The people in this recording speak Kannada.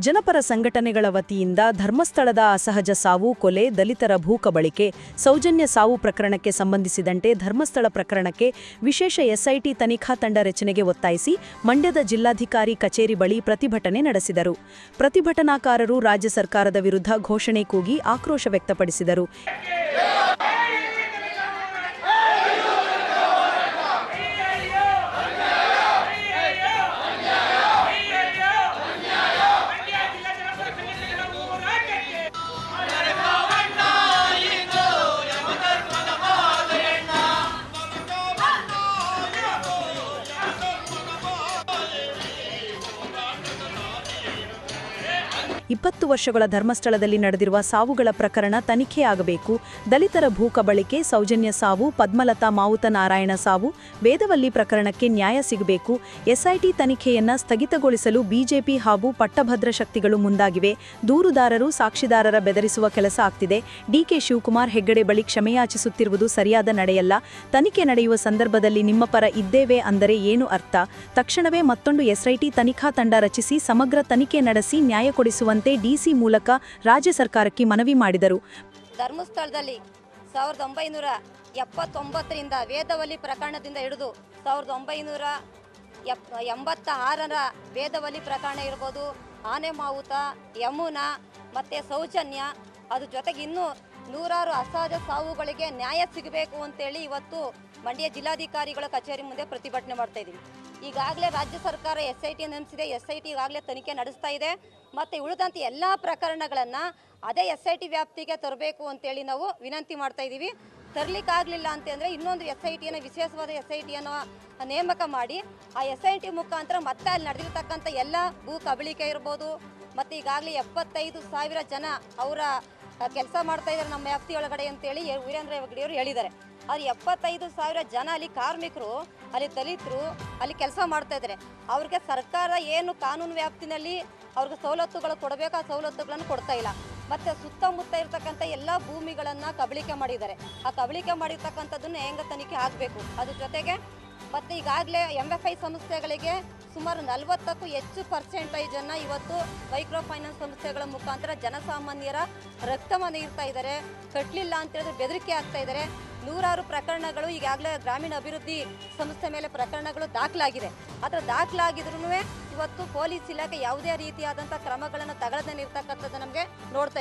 ಜನಪರ ಸಂಘಟನೆಗಳ ವತಿಯಿಂದ ಧರ್ಮಸ್ಥಳದ ಅಸಹಜ ಸಾವು ಕೊಲೆ, ದಲಿತರ ಭೂ ಕಬಳಿಕೆ ಸೌಜನ್ಯ ಸಾವು ಪ್ರಕರಣಕ್ಕೆ ಸಂಬಂಧಿಸಿದಂತೆ ಧರ್ಮಸ್ಥಳ ಪ್ರಕರಣಕ್ಕೆ ವಿಶೇಷ ಎಸ್ಐಟಿ ತನಿಖಾ ತಂಡ ರಚನೆಗೆ ಒತ್ತಾಯಿಸಿ ಮಂಡ್ಯದ ಜಿಲ್ಲಾಧಿಕಾರಿ ಕಚೇರಿ ಬಳಿ ಪ್ರತಿಭಟನೆ ನಡೆಸಿದರು. ಪ್ರತಿಭಟನಾಕಾರರು ರಾಜ್ಯ ಸರ್ಕಾರದ ವಿರುದ್ಧ ಘೋಷಣೆ ಕೂಗಿ ಆಕ್ರೋಶ ವ್ಯಕ್ತಪಡಿಸಿದರು. ಇಪ್ಪತ್ತು ವರ್ಷಗಳ ಧರ್ಮಸ್ಥಳದಲ್ಲಿ ನಡೆದಿರುವ ಸಾವುಗಳ ಪ್ರಕರಣ ತನಿಖೆಯಾಗಬೇಕು. ದಲಿತರ ಭೂ ಕಬಳಿಕೆ, ಸೌಜನ್ಯ ಸಾವು, ಪದ್ಮಲತಾ, ಮಾವುತ ನಾರಾಯಣ ಸಾವು, ವೇದವಲ್ಲಿ ಪ್ರಕರಣಕ್ಕೆ ನ್ಯಾಯ ಸಿಗಬೇಕು. ಎಸ್ಐಟಿ ತನಿಖೆಯನ್ನ ಸ್ಥಗಿತಗೊಳಿಸಲು ಬಿಜೆಪಿ ಹಾಗೂ ಪಟ್ಟಭದ್ರ ಶಕ್ತಿಗಳು ಮುಂದಾಗಿವೆ. ದೂರುದಾರರು ಸಾಕ್ಷಿದಾರರ ಬೆದರಿಸುವ ಕೆಲಸ ಆಗ್ತಿದೆ. ಡಿಕೆ ಶಿವಕುಮಾರ್ ಹೆಗ್ಗಡೆ ಬಳಿ ಕ್ಷಮೆಯಾಚಿಸುತ್ತಿರುವುದು ಸರಿಯಾದ ನಡೆಯಲ್ಲ. ತನಿಖೆ ನಡೆಯುವ ಸಂದರ್ಭದಲ್ಲಿ ನಿಮ್ಮ ಪರ ಇದ್ದೇವೆ ಅಂದರೆ ಏನು ಅರ್ಥ? ತಕ್ಷಣವೇ ಮತ್ತೊಂದು ಎಸ್ಐಟಿ ತನಿಖಾ ತಂಡ ರಚಿಸಿ, ಸಮಗ್ರ ತನಿಖೆ ನಡೆಸಿ ನ್ಯಾಯ ಕೊಡಿಸುವಂತೆ ಡಿಸಿ ಮೂಲಕ ರಾಜ್ಯ ಸರ್ಕಾರಕ್ಕೆ ಮನವಿ ಮಾಡಿದರು. ಧರ್ಮಸ್ಥಳದಲ್ಲಿ ಸಾವಿರದ ಒಂಬೈನೂರ ಎಪ್ಪತ್ತೊಂಬತ್ತರಿಂದ ವೇದವಲಿ ಪ್ರಕರಣದಿಂದ ಹಿಡಿದು ಸಾವಿರದ ಒಂಬೈನೂರ ಎಪ್ ಎಂಬತ್ತ ಆರರ ವೇದವಲಿ ಪ್ರಕರಣ ಇರ್ಬೋದು ಆನೆ ಮಾವುತ ಯಮುನಾ ಮತ್ತು ಸೌಜನ್ಯ ಅದ್ರ ಜೊತೆಗೆ ಇನ್ನೂ ನೂರಾರು ಅಸಹಜ ಸಾವುಗಳಿಗೆ ನ್ಯಾಯ ಸಿಗಬೇಕು ಅಂತೇಳಿ ಇವತ್ತು ಮಂಡ್ಯ ಜಿಲ್ಲಾಧಿಕಾರಿಗಳ ಕಚೇರಿ ಮುಂದೆ ಪ್ರತಿಭಟನೆ ಮಾಡ್ತಾ ಇದ್ದೀವಿ. ಈಗಾಗಲೇ ರಾಜ್ಯ ಸರ್ಕಾರ ಎಸ್ ಐ ಟಿ ನೇಮಿಸಿದೆ ಎಸ್ ಐ ಟಿ ಈಗಾಗಲೇ ತನಿಖೆ ನಡೆಸ್ತಾ ಇದೆ. ಮತ್ತು ಉಳಿದಂತೆ ಎಲ್ಲ ಪ್ರಕರಣಗಳನ್ನು ಅದೇ ಎಸ್ ಐ ಟಿ ವ್ಯಾಪ್ತಿಗೆ ತರಬೇಕು ಅಂತೇಳಿ ನಾವು ವಿನಂತಿ ಮಾಡ್ತಾ ಇದ್ದೀವಿ. ತರಲಿಕ್ಕಾಗಲಿಲ್ಲ ಅಂತಂದರೆ ಇನ್ನೊಂದು ಎಸ್ ಐ ಟಿಯನ್ನು ವಿಶೇಷವಾದ ಎಸ್ ಐ ಟಿಯನ್ನು ನೇಮಕ ಮಾಡಿ, ಆ ಎಸ್ ಐ ಟಿ ಮುಖಾಂತರ ಮತ್ತೆ ಅಲ್ಲಿ ನಡೆದಿರ್ತಕ್ಕಂಥ ಎಲ್ಲ ಭೂ ಕಬಳಿಕೆ ಇರ್ಬೋದು, ಮತ್ತು ಈಗಾಗಲೇ ಎಪ್ಪತ್ತೈದು ಸಾವಿರ ಜನ ಅವರ ಕೆಲಸ ಮಾಡ್ತಾ ಇದ್ದಾರೆ ನಮ್ಮ ವ್ಯಾಪ್ತಿ ಒಳಗಡೆ ಅಂತೇಳಿ ವೀರೇಂದ್ರ ಹೆಗ್ಗಡೆಯವರು ಹೇಳಿದ್ದಾರೆ. ಅದು ಎಪ್ಪತ್ತೈದು ಸಾವಿರ ಜನ ಅಲ್ಲಿ ಕಾರ್ಮಿಕರು, ಅಲ್ಲಿ ದಲಿತರು ಅಲ್ಲಿ ಕೆಲಸ ಮಾಡ್ತಾ ಇದ್ದಾರೆ ಅವ್ರಿಗೆ ಸರ್ಕಾರ ಏನು ಕಾನೂನು ವ್ಯಾಪ್ತಿನಲ್ಲಿ ಅವ್ರಿಗೆ ಸವಲತ್ತುಗಳು ಕೊಡಬೇಕು ಆ ಸವಲತ್ತುಗಳನ್ನು ಕೊಡ್ತಾ ಇಲ್ಲ. ಮತ್ತು ಸುತ್ತಮುತ್ತ ಇರ್ತಕ್ಕಂಥ ಎಲ್ಲ ಭೂಮಿಗಳನ್ನು ಕಬಳಿಕೆ ಮಾಡಿದ್ದಾರೆ. ಆ ಕಬಳಿಕೆ ಮಾಡಿರ್ತಕ್ಕಂಥದ್ದನ್ನು ಹೆಂಗ ತನಿಖೆ ಆಗಬೇಕು? ಅದ್ರ ಜೊತೆಗೆ ಮತ್ತು ಈಗಾಗಲೇ ಎಂ ಎಫ್ ಐ ಸಂಸ್ಥೆಗಳಿಗೆ ಸುಮಾರು ನಲವತ್ತಕ್ಕೂ ಹೆಚ್ಚು ಪರ್ಸೆಂಟೇಜನ್ನು ಇವತ್ತು ಮೈಕ್ರೋ ಫೈನಾನ್ಸ್ ಸಂಸ್ಥೆಗಳ ಮುಖಾಂತರ ಜನಸಾಮಾನ್ಯರ ರಕ್ತವನ್ನು ಇರ್ತಾ ಇದ್ದಾರೆ. ಕಟ್ಟಲಿಲ್ಲ ಅಂತ ಹೇಳಿದ್ರೆ ಬೆದರಿಕೆ ಆಗ್ತಾ ಇದ್ದಾರೆ. ನೂರಾರು ಪ್ರಕರಣಗಳು ಈಗಾಗಲೇ ಗ್ರಾಮೀಣ ಅಭಿವೃದ್ಧಿ ಸಂಸ್ಥೆ ಮೇಲೆ ಪ್ರಕರಣಗಳು ದಾಖಲಾಗಿದೆ. ಆದರೆ ದಾಖಲಾಗಿದ್ರೂ ಇವತ್ತು ಪೊಲೀಸ್ ಇಲಾಖೆ ಯಾವುದೇ ರೀತಿಯಾದಂಥ ಕ್ರಮಗಳನ್ನು ತಗೊಳ್ಳದೇ ಇರ್ತಕ್ಕಂಥದ್ದು ನಮಗೆ ನೋಡ್ತಾ